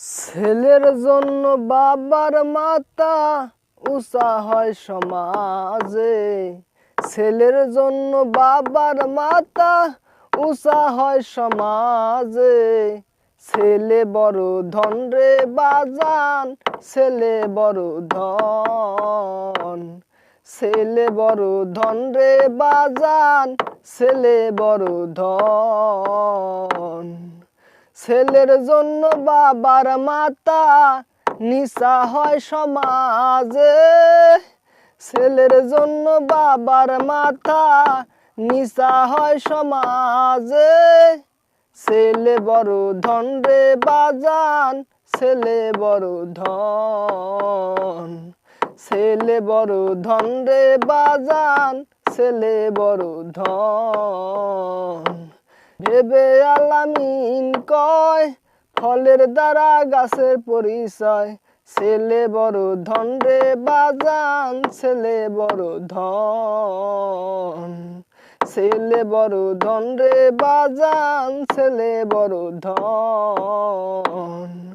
ছেলের জন্য বাবার মাতা উষা হয় সমাজে। ছেলের জন্য বাবার মাতা উষা হয় সমাজে। ছেলে বড় ধন রে বাজান, ছেলে বড় ধন। ছেলে বড় ধন রে বাজান, ছেলে বড় ধন। ছেলের জন্য বাবার মাতা নিশা হয় সমাজে। ছেলের জন্য বাবার মাথা নিশা হয় সমাজে। ছেলে বড় ধন রে বাজান, ছেলে বড় ধন। ছেলে বড় ধন রে বাজান, ছেলে বড় ধন। ভেবে আলামিন কয়, ফলের দ্বারা গাছের পরিচয়। ছেলে বড় ধন রে বাজান, ছেলে বড় ধন। ছেলে বড় ধন রে বাজান, ছেলে বড় ধন।